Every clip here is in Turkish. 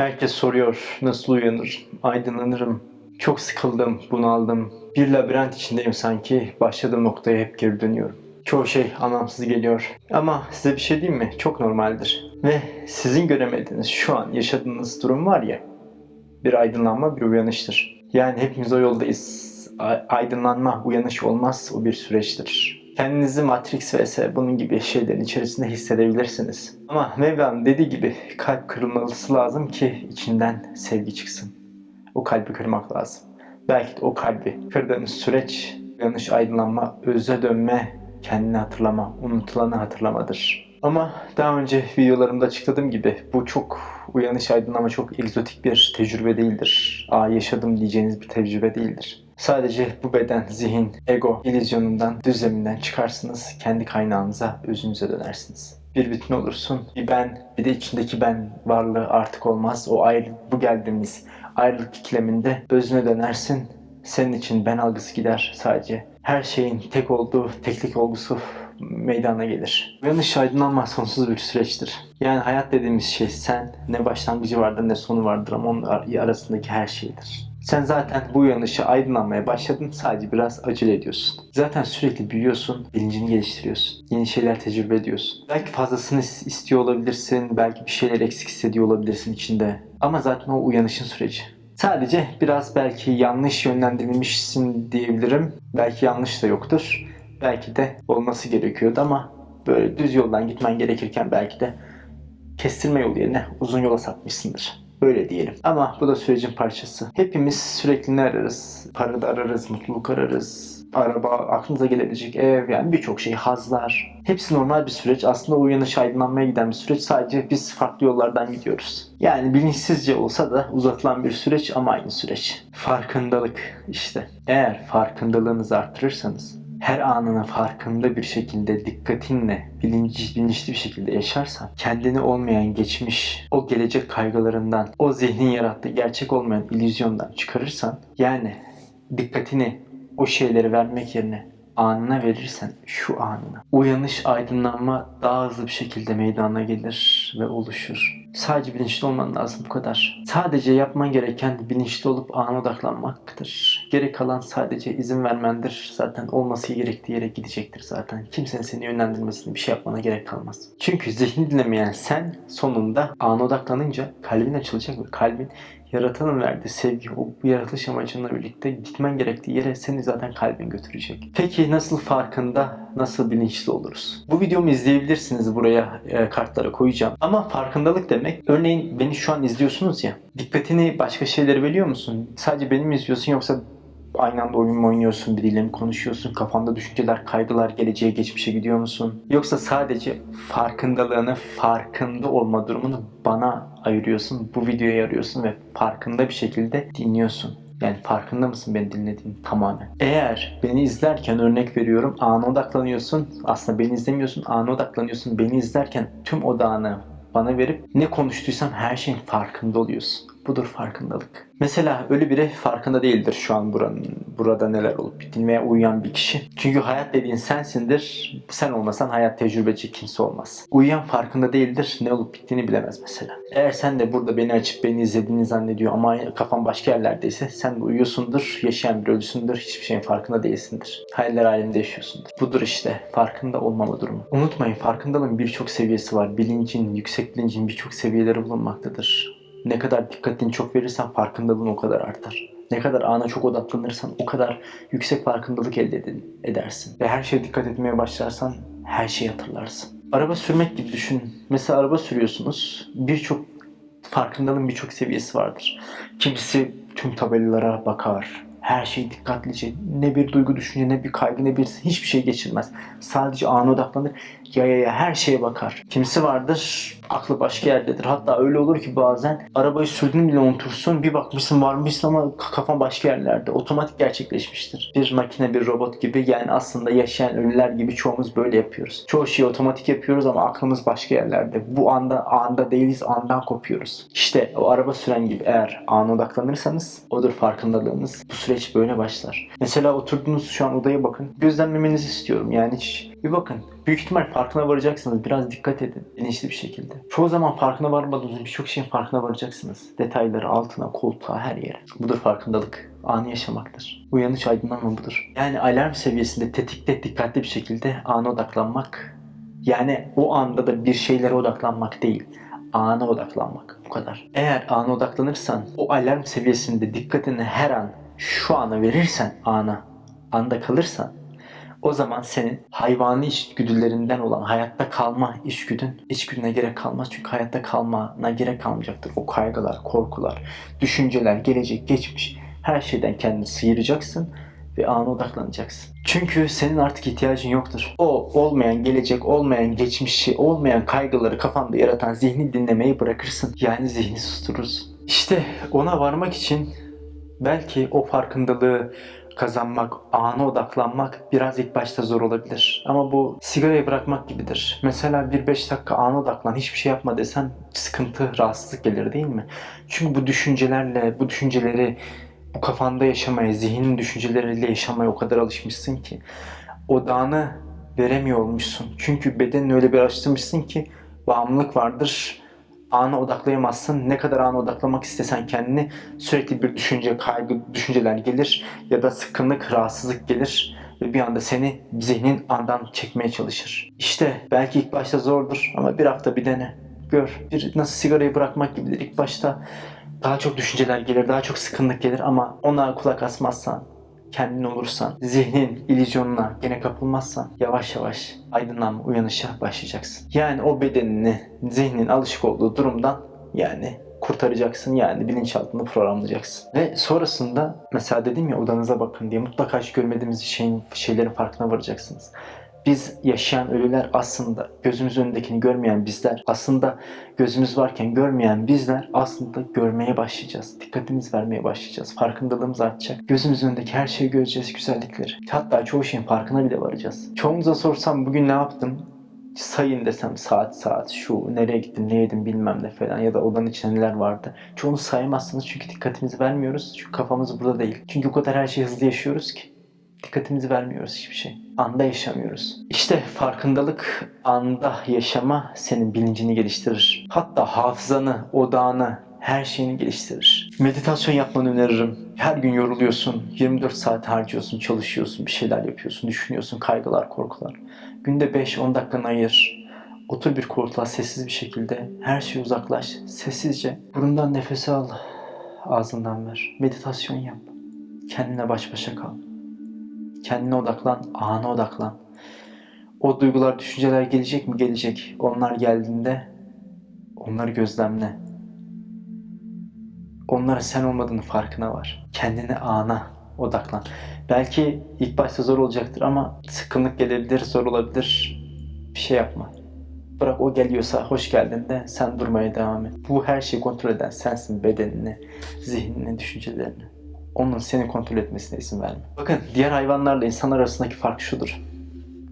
Herkes soruyor nasıl uyanır, aydınlanırım. Çok sıkıldım, bunaldım. Bir labirent içindeyim sanki. Başladığım noktaya hep geri dönüyorum. Çoğu şey anlamsız geliyor. Ama size bir şey diyeyim mi? Çok normaldir. Ve sizin göremediğiniz şu an yaşadığınız durum var ya. Bir aydınlanma, bir uyanıştır. Yani hepimiz o yoldayız. Aydınlanma, uyanış olmaz. O bir süreçtir. Kendinizi Matrix vs. bunun gibi şeylerin içerisinde hissedebilirsiniz. Ama Mevla'nın dediği gibi kalp kırılması lazım ki içinden sevgi çıksın. O kalbi kırmak lazım. Belki de o kalbi kırdığımız süreç yanlış aydınlanma, öze dönme, kendini hatırlama, unutulanı hatırlamadır. Ama daha önce videolarımda açıkladığım gibi bu çok uyanış aydınlama çok egzotik bir tecrübe değildir. Aa yaşadım diyeceğiniz bir tecrübe değildir. Sadece bu beden, zihin, ego illüzyonundan, düzleminden çıkarsınız, kendi kaynağınıza, özünüze dönersiniz. Bir bütün olursun, bir ben, bir de içindeki ben varlığı artık olmaz. O ayrı, bu geldiğimiz ayrılık ikileminde özüne dönersin. Senin için ben algısı gider sadece. Her şeyin tek olduğu, teklik olgusu meydana gelir. Uyanış aydınlanma sonsuz bir süreçtir. Yani hayat dediğimiz şey sen ne başlangıcı vardır ne sonu vardır ama onun ar- arasındaki her şeydir. Sen zaten bu uyanışa aydınlanmaya başladın sadece biraz acele ediyorsun. Zaten sürekli büyüyorsun, bilincini geliştiriyorsun. Yeni şeyler tecrübe ediyorsun. Belki fazlasını is- istiyor olabilirsin, belki bir şeyler eksik hissediyor olabilirsin içinde. Ama zaten o uyanışın süreci. Sadece biraz belki yanlış yönlendirilmişsin diyebilirim. Belki yanlış da yoktur. Belki de olması gerekiyordu ama böyle düz yoldan gitmen gerekirken belki de kestirme yolu yerine uzun yola sapmışsındır. Böyle diyelim. Ama bu da sürecin parçası. Hepimiz sürekli ne ararız? Para da ararız, mutluluk ararız. Araba, aklınıza gelebilecek ev, yani birçok şey, hazlar. Hepsi normal bir süreç. Aslında uyanış aydınlanmaya giden bir süreç. Sadece biz farklı yollardan gidiyoruz. Yani bilinçsizce olsa da uzatılan bir süreç ama aynı süreç. Farkındalık işte. Eğer farkındalığınızı artırırsanız her anını farkında bir şekilde dikkatinle bilinç, bilinçli bir şekilde yaşarsan kendini olmayan geçmiş o gelecek kaygılarından o zihnin yarattığı gerçek olmayan illüzyondan çıkarırsan yani dikkatini o şeyleri vermek yerine anına verirsen şu anına uyanış aydınlanma daha hızlı bir şekilde meydana gelir ve oluşur. Sadece bilinçli olman lazım bu kadar. Sadece yapman gereken bilinçli olup ana odaklanmaktır. Gerek kalan sadece izin vermendir. Zaten olması gerektiği yere gidecektir zaten. Kimsenin seni yönlendirmesine bir şey yapmana gerek kalmaz. Çünkü zihni dinlemeyen sen sonunda ana odaklanınca kalbin açılacak ve kalbin yaratanın verdiği sevgi, o yaratılış amacınla birlikte gitmen gerektiği yere seni zaten kalbin götürecek. Peki nasıl farkında, nasıl bilinçli oluruz? Bu videomu izleyebilirsiniz buraya e, kartlara koyacağım. Ama farkındalık demek, örneğin beni şu an izliyorsunuz ya, dikkatini başka şeylere veriyor musun? Sadece beni mi izliyorsun yoksa aynı anda oyun mu oynuyorsun, biriyle mi konuşuyorsun, kafanda düşünceler, kaygılar, geleceğe, geçmişe gidiyor musun? Yoksa sadece farkındalığını, farkında olma durumunu bana ayırıyorsun, bu videoya arıyorsun ve farkında bir şekilde dinliyorsun. Yani farkında mısın beni dinlediğin tamamen? Eğer beni izlerken örnek veriyorum ana odaklanıyorsun. Aslında beni izlemiyorsun ana odaklanıyorsun. Beni izlerken tüm odağını bana verip ne konuştuysam her şeyin farkında oluyorsun. Budur farkındalık. Mesela öyle biri farkında değildir şu an buranın burada neler olup bittiğini veya uyuyan bir kişi. Çünkü hayat dediğin sensindir. Sen olmasan hayat tecrübeci kimse olmaz. Uyuyan farkında değildir. Ne olup bittiğini bilemez mesela. Eğer sen de burada beni açıp beni izlediğini zannediyor ama kafan başka yerlerdeyse sen de uyuyorsundur. Yaşayan bir ölüsündür. Hiçbir şeyin farkında değilsindir. Hayaller aleminde yaşıyorsundur. Budur işte farkında olmama durumu. Unutmayın farkındalığın birçok seviyesi var. Bilincin, yüksek bilincin birçok seviyeleri bulunmaktadır. Ne kadar dikkatini çok verirsen farkındalığın o kadar artar. Ne kadar ana çok odaklanırsan o kadar yüksek farkındalık elde edersin. Ve her şeye dikkat etmeye başlarsan her şeyi hatırlarsın. Araba sürmek gibi düşün. Mesela araba sürüyorsunuz. Birçok farkındalığın birçok seviyesi vardır. Kimisi tüm tabelalara bakar. Her şeyi dikkatlice ne bir duygu düşünce ne bir kaygı ne bir hiçbir şey geçirmez. Sadece ana odaklanır. Yayaya her şeye bakar. Kimisi vardır aklı başka yerdedir. Hatta öyle olur ki bazen arabayı sürdüğünü bile unutursun. Bir bakmışsın varmışsın ama kafan başka yerlerde. Otomatik gerçekleşmiştir. Bir makine bir robot gibi yani aslında yaşayan ölüler gibi çoğumuz böyle yapıyoruz. Çoğu şeyi otomatik yapıyoruz ama aklımız başka yerlerde. Bu anda anda değiliz andan kopuyoruz. İşte o araba süren gibi eğer ana odaklanırsanız odur farkındalığınız. Bu süreç böyle başlar. Mesela oturduğunuz şu an odaya bakın. Gözlemlemenizi istiyorum. Yani hiç Bir bakın. Büyük ihtimal farkına varacaksınız. Biraz dikkat edin. Bilinçli bir şekilde. Çoğu zaman farkına varmadığınız birçok şeyin farkına varacaksınız. Detayları altına, koltuğa, her yere. Budur farkındalık. Anı yaşamaktır. Uyanış aydınlanma budur. Yani alarm seviyesinde tetikte dikkatli bir şekilde ana odaklanmak. Yani o anda da bir şeylere odaklanmak değil. Ana odaklanmak. Bu kadar. Eğer ana odaklanırsan o alarm seviyesinde dikkatini her an şu ana verirsen ana, anda kalırsan o zaman senin hayvani içgüdülerinden olan hayatta kalma içgüdün içgüdüne gerek kalmaz. Çünkü hayatta kalmana gerek kalmayacaktır. O kaygılar, korkular, düşünceler, gelecek, geçmiş her şeyden kendini sıyıracaksın ve ana odaklanacaksın. Çünkü senin artık ihtiyacın yoktur. O olmayan gelecek, olmayan geçmişi, olmayan kaygıları kafanda yaratan zihni dinlemeyi bırakırsın. Yani zihni susturursun. İşte ona varmak için belki o farkındalığı kazanmak, ana odaklanmak biraz ilk başta zor olabilir. Ama bu sigarayı bırakmak gibidir. Mesela bir 5 dakika ana odaklan, hiçbir şey yapma desen sıkıntı, rahatsızlık gelir değil mi? Çünkü bu düşüncelerle, bu düşünceleri bu kafanda yaşamaya, zihnin düşünceleriyle yaşamaya o kadar alışmışsın ki odağını veremiyor olmuşsun. Çünkü bedenini öyle bir alıştırmışsın ki bağımlılık vardır. Ana odaklayamazsın. Ne kadar ana odaklamak istesen kendini sürekli bir düşünce, kaygı, düşünceler gelir ya da sıkkınlık, rahatsızlık gelir ve bir anda seni zihnin andan çekmeye çalışır. İşte belki ilk başta zordur ama bir hafta bir dene. Gör. Bir nasıl sigarayı bırakmak gibidir. İlk başta daha çok düşünceler gelir, daha çok sıkınlık gelir ama ona kulak asmazsan, kendin olursan, zihnin illüzyonuna gene kapılmazsan yavaş yavaş aydınlanma, uyanışa başlayacaksın. Yani o bedenini, zihnin alışık olduğu durumdan yani kurtaracaksın yani bilinçaltını programlayacaksın. Ve sonrasında mesela dedim ya odanıza bakın diye mutlaka hiç görmediğimiz şeyin, şeylerin farkına varacaksınız. Biz yaşayan ölüler aslında gözümüz önündekini görmeyen bizler aslında gözümüz varken görmeyen bizler aslında görmeye başlayacağız. Dikkatimiz vermeye başlayacağız. Farkındalığımız artacak. Gözümüzün önündeki her şeyi göreceğiz, güzellikleri. Hatta çoğu şeyin farkına bile varacağız. Çoğumuza sorsam bugün ne yaptım? Sayın desem saat saat şu nereye gittim ne yedim bilmem ne falan ya da odanın içinde neler vardı. Çoğunu saymazsınız çünkü dikkatimizi vermiyoruz. Çünkü kafamız burada değil. Çünkü o kadar her şeyi hızlı yaşıyoruz ki dikkatimizi vermiyoruz hiçbir şey. Anda yaşamıyoruz. İşte farkındalık anda yaşama senin bilincini geliştirir. Hatta hafızanı, odağını, her şeyini geliştirir. Meditasyon yapmanı öneririm. Her gün yoruluyorsun, 24 saat harcıyorsun, çalışıyorsun, bir şeyler yapıyorsun, düşünüyorsun, kaygılar, korkular. Günde 5-10 dakikanı ayır. Otur bir koltuğa sessiz bir şekilde, her şeye uzaklaş, sessizce. Burundan nefes al, ağzından ver. Meditasyon yap. Kendine baş başa kal. Kendine odaklan, ana odaklan. O duygular, düşünceler gelecek mi? Gelecek. Onlar geldiğinde onları gözlemle. Onlara sen olmadığını farkına var. Kendine ana odaklan. Belki ilk başta zor olacaktır ama sıkkınlık gelebilir, zor olabilir. Bir şey yapma. Bırak o geliyorsa hoş geldin de sen durmaya devam et. Bu her şeyi kontrol eden sensin bedenini, zihnini, düşüncelerini. Onun seni kontrol etmesine izin verme. Bakın diğer hayvanlarla insanlar arasındaki fark şudur.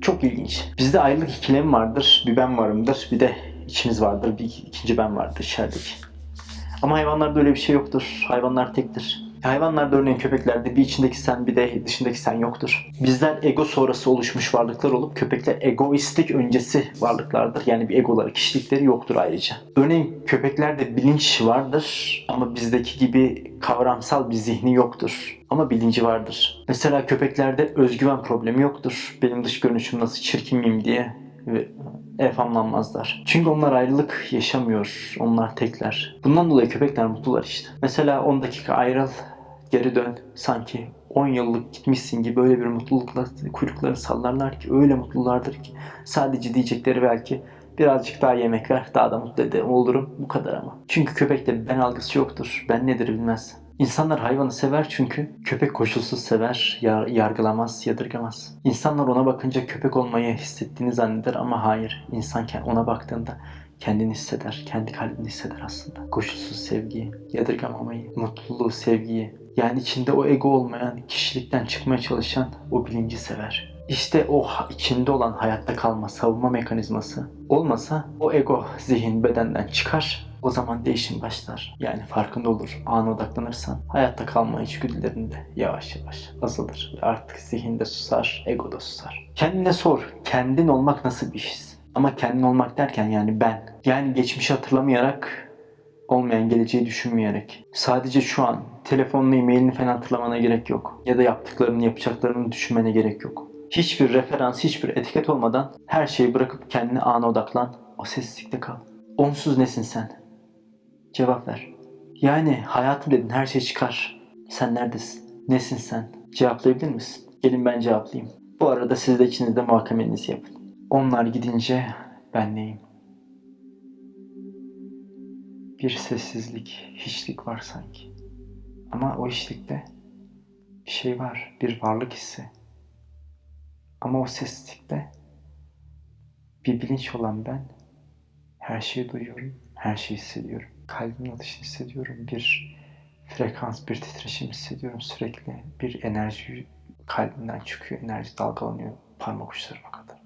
Çok ilginç. Bizde ayrılık ikilemi vardır. Bir ben varımdır. Bir de içimiz vardır. Bir ikinci ben vardır içerideki. Ama hayvanlarda öyle bir şey yoktur. Hayvanlar tektir. Hayvanlarda örneğin köpeklerde bir içindeki sen bir de dışındaki sen yoktur. Bizler ego sonrası oluşmuş varlıklar olup köpekler egoistik öncesi varlıklardır. Yani bir egoları, kişilikleri yoktur ayrıca. Örneğin köpeklerde bilinç vardır ama bizdeki gibi kavramsal bir zihni yoktur. Ama bilinci vardır. Mesela köpeklerde özgüven problemi yoktur. Benim dış görünüşüm nasıl çirkin miyim diye evhamlanmazlar. Çünkü onlar ayrılık yaşamıyor. Onlar tekler. Bundan dolayı köpekler mutlular işte. Mesela 10 dakika ayrıl, geri dön. Sanki 10 yıllık gitmişsin gibi böyle bir mutlulukla kuyruklarını sallarlar ki öyle mutlulardır ki sadece diyecekleri belki birazcık daha yemek ver daha da mutlu olurum bu kadar ama. Çünkü köpekte ben algısı yoktur. Ben nedir bilmez. İnsanlar hayvanı sever çünkü köpek koşulsuz sever, yar- yargılamaz, yadırgamaz. İnsanlar ona bakınca köpek olmayı hissettiğini zanneder ama hayır. İnsan ona baktığında kendini hisseder, kendi kalbini hisseder aslında. Koşulsuz sevgiyi, yadırgamamayı, mutluluğu, sevgiyi. Yani içinde o ego olmayan, kişilikten çıkmaya çalışan o bilinci sever. İşte o içinde olan hayatta kalma, savunma mekanizması olmasa o ego zihin bedenden çıkar O zaman değişim başlar. Yani farkında olur. Ana odaklanırsan hayatta kalma içgüdülerin de yavaş yavaş azalır. Ve artık zihinde susar, ego da susar. Kendine sor. Kendin olmak nasıl bir his? Ama kendin olmak derken yani ben. Yani geçmişi hatırlamayarak olmayan geleceği düşünmeyerek. Sadece şu an telefonla e-mailini falan hatırlamana gerek yok. Ya da yaptıklarını yapacaklarını düşünmene gerek yok. Hiçbir referans, hiçbir etiket olmadan her şeyi bırakıp kendine ana odaklan. O sessizlikte kal. Onsuz nesin sen? Cevap ver. Yani hayatım dedin her şey çıkar. Sen neredesin? Nesin sen? Cevaplayabilir misin? Gelin ben cevaplayayım. Bu arada siz de içinizde muhakemenizi yapın. Onlar gidince ben neyim? Bir sessizlik, hiçlik var sanki. Ama o hiçlikte bir şey var, bir varlık hissi. Ama o sessizlikte bir bilinç olan ben her şeyi duyuyorum, her şeyi hissediyorum. Kalbimin atışını hissediyorum, bir frekans, bir titreşim hissediyorum sürekli. Bir enerji kalbimden çıkıyor, enerji dalgalanıyor parmak uçlarıma kadar.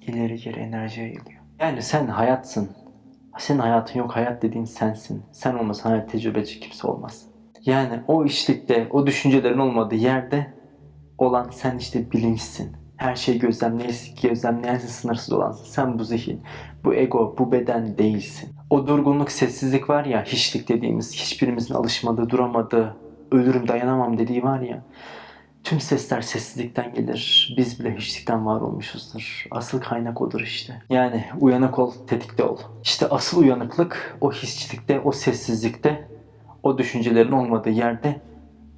İleri geri enerji yayılıyor. Yani sen hayatsın, senin hayatın yok. Hayat dediğin sensin. Sen olmasan hayat tecrübeci kimse olmaz. Yani o işlikte, o düşüncelerin olmadığı yerde olan sen işte bilinçsin. Her şeyi gözlemleyesin, gözlemleyensin, sınırsız olansın. Sen bu zihin, bu ego, bu beden değilsin. O durgunluk, sessizlik var ya, hiçlik dediğimiz, hiçbirimizin alışmadığı, duramadığı, ölürüm dayanamam dediği var ya. Tüm sesler sessizlikten gelir. Biz bile hiçlikten var olmuşuzdur. Asıl kaynak odur işte. Yani uyanık ol, tetikte ol. İşte asıl uyanıklık o hisçilikte, o sessizlikte, o düşüncelerin olmadığı yerde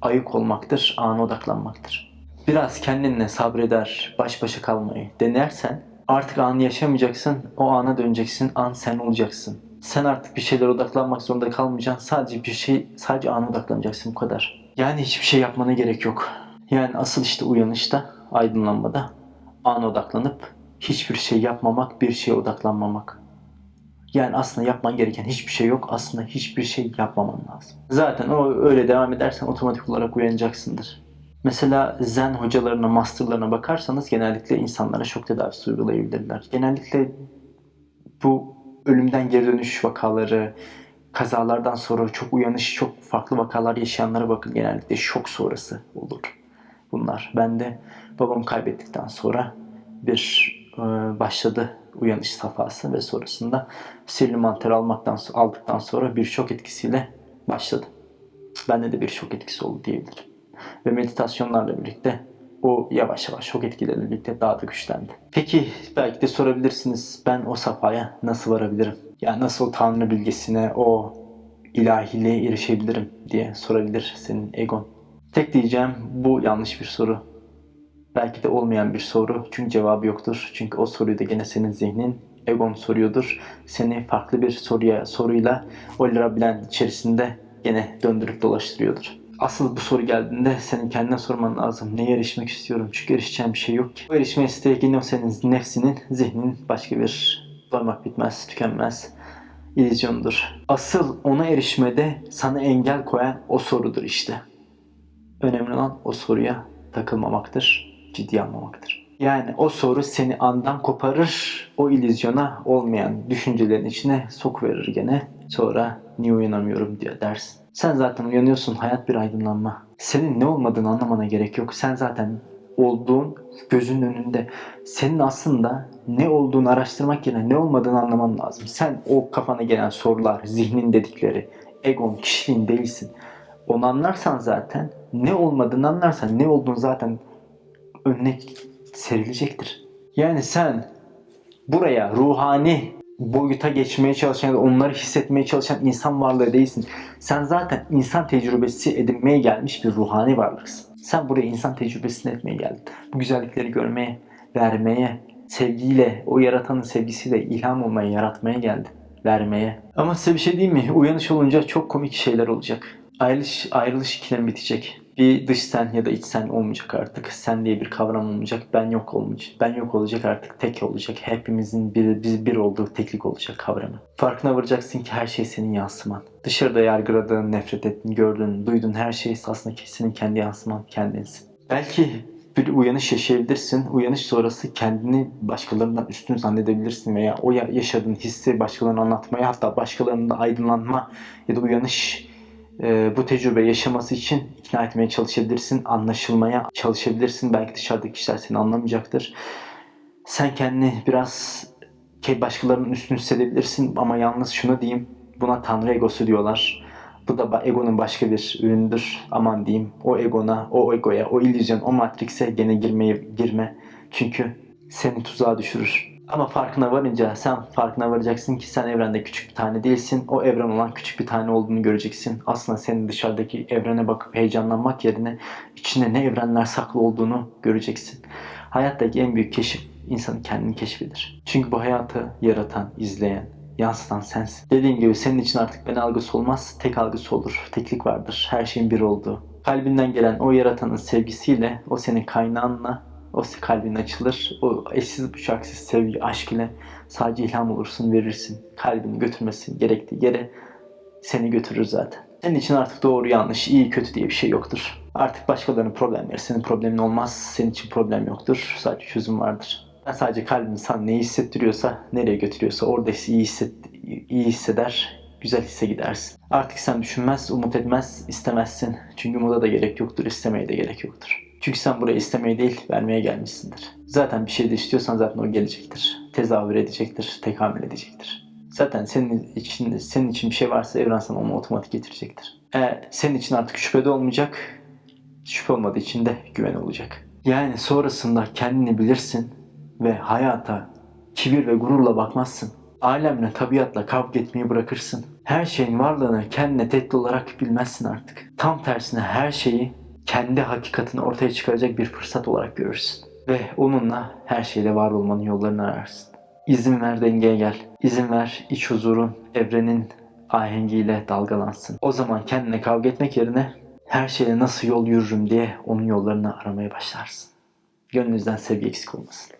ayık olmaktır, ana odaklanmaktır. Biraz kendinle sabreder, baş başa kalmayı denersen artık anı yaşamayacaksın, o ana döneceksin, an sen olacaksın. Sen artık bir şeylere odaklanmak zorunda kalmayacaksın. Sadece bir şey, sadece ana odaklanacaksın bu kadar. Yani hiçbir şey yapmana gerek yok. Yani asıl işte uyanışta, aydınlanmada ana odaklanıp hiçbir şey yapmamak, bir şeye odaklanmamak. Yani aslında yapman gereken hiçbir şey yok. Aslında hiçbir şey yapmaman lazım. Zaten o öyle devam edersen otomatik olarak uyanacaksındır. Mesela zen hocalarına, masterlarına bakarsanız genellikle insanlara şok tedavisi uygulayabilirler. Genellikle bu ölümden geri dönüş vakaları, kazalardan sonra çok uyanış, çok farklı vakalar yaşayanlara bakın genellikle şok sonrası olur bunlar. Ben de babamı kaybettikten sonra bir e, başladı uyanış safhası ve sonrasında sirli mantar almaktan aldıktan sonra bir şok etkisiyle başladı. Bende de bir şok etkisi oldu diyebilirim. Ve meditasyonlarla birlikte o yavaş yavaş şok etkileriyle birlikte daha da güçlendi. Peki belki de sorabilirsiniz ben o safhaya nasıl varabilirim? Yani nasıl Tanrı bilgisine, o ilahiliğe erişebilirim diye sorabilir senin egon. Tek diyeceğim bu yanlış bir soru. Belki de olmayan bir soru. Çünkü cevabı yoktur. Çünkü o soruyu da gene senin zihnin, egon soruyordur. Seni farklı bir soruya soruyla o labirent içerisinde gene döndürüp dolaştırıyordur. Asıl bu soru geldiğinde senin kendine sorman lazım. Neye erişmek istiyorum? Çünkü erişeceğim bir şey yok ki. O erişme isteği yine o senin nefsinin, zihnin başka bir varmak bitmez, tükenmez illüzyondur. Asıl ona erişmede sana engel koyan o sorudur işte. Önemli olan o soruya takılmamaktır, ciddiye almamaktır. Yani o soru seni andan koparır, o illüzyona olmayan düşüncelerin içine sokuverir gene. Sonra niye uyanamıyorum diye dersin. Sen zaten uyanıyorsun, hayat bir aydınlanma. Senin ne olmadığını anlamana gerek yok. Sen zaten olduğun gözünün önünde. Senin aslında ne olduğunu araştırmak yerine ne olmadığını anlaman lazım. Sen o kafana gelen sorular, zihnin dedikleri, egon, kişiliğin değilsin. Onu anlarsan zaten ne olmadığını anlarsan ne olduğunu zaten önüne serilecektir. Yani sen buraya ruhani boyuta geçmeye çalışan onları hissetmeye çalışan insan varlığı değilsin. Sen zaten insan tecrübesi edinmeye gelmiş bir ruhani varlıksın. Sen buraya insan tecrübesini etmeye geldin. Bu güzellikleri görmeye, vermeye, sevgiyle, o yaratanın sevgisiyle ilham olmaya, yaratmaya geldin. Vermeye. Ama size bir şey diyeyim mi? Uyanış olunca çok komik şeyler olacak. Ayrılış, ayrılış ikilem bitecek. Bir dış sen ya da iç sen olmayacak artık. Sen diye bir kavram olmayacak. Ben yok olmayacak. Ben yok olacak artık. Tek olacak. Hepimizin bir, biz bir olduğu teklik olacak kavramı. Farkına varacaksın ki her şey senin yansıman. Dışarıda yargıladığın, nefret ettiğin, gördüğün, duyduğun her şey aslında senin kendi yansıman, kendinsin. Belki bir uyanış yaşayabilirsin. Uyanış sonrası kendini başkalarından üstün zannedebilirsin veya o ya- yaşadığın hissi başkalarına anlatmaya hatta başkalarının da aydınlanma ya da uyanış e, bu tecrübe yaşaması için ikna etmeye çalışabilirsin. Anlaşılmaya çalışabilirsin. Belki dışarıdaki kişiler seni anlamayacaktır. Sen kendini biraz başkalarının üstün hissedebilirsin ama yalnız şunu diyeyim. Buna tanrı egosu diyorlar. Bu da egonun başka bir ürünüdür. Aman diyeyim. O egona, o egoya, o illüzyon, o matrikse gene girmeye girme. Çünkü seni tuzağa düşürür. Ama farkına varınca sen farkına varacaksın ki sen evrende küçük bir tane değilsin. O evren olan küçük bir tane olduğunu göreceksin. Aslında senin dışarıdaki evrene bakıp heyecanlanmak yerine içinde ne evrenler saklı olduğunu göreceksin. Hayattaki en büyük keşif insanın kendini keşfidir. Çünkü bu hayatı yaratan, izleyen, yansıtan sensin. Dediğim gibi senin için artık ben algısı olmaz, tek algısı olur. Teklik vardır, her şeyin bir olduğu. Kalbinden gelen o yaratanın sevgisiyle, o senin kaynağınla, o kalbin açılır. O eşsiz bıçaksız sevgi, aşk ile sadece ilham olursun, verirsin. Kalbini götürmesi gerektiği yere seni götürür zaten. Senin için artık doğru yanlış, iyi kötü diye bir şey yoktur. Artık başkalarının problemleri senin problemin olmaz. Senin için problem yoktur. Sadece çözüm vardır. Ben sadece kalbin sana neyi hissettiriyorsa, nereye götürüyorsa orada iyi, hisset, iyi hisseder, güzel hisse gidersin. Artık sen düşünmez, umut etmez, istemezsin. Çünkü umuda da gerek yoktur, istemeye de gerek yoktur. Çünkü sen buraya istemeye değil, vermeye gelmişsindir. Zaten bir şey de istiyorsan zaten o gelecektir. Tezahür edecektir, tekamül edecektir. Zaten senin için senin için bir şey varsa evren sana onu otomatik getirecektir. Eğer senin için artık şüphe de olmayacak, şüphe olmadığı için de güven olacak. Yani sonrasında kendini bilirsin ve hayata kibir ve gururla bakmazsın. Alemle, tabiatla kavga etmeyi bırakırsın. Her şeyin varlığını kendine tehdit olarak bilmezsin artık. Tam tersine her şeyi kendi hakikatini ortaya çıkaracak bir fırsat olarak görürsün. Ve onunla her şeyle var olmanın yollarını ararsın. İzin ver dengeye gel. İzin ver iç huzurun, evrenin ahengiyle dalgalansın. O zaman kendine kavga etmek yerine her şeyle nasıl yol yürürüm diye onun yollarını aramaya başlarsın. Gönlünüzden sevgi eksik olmasın.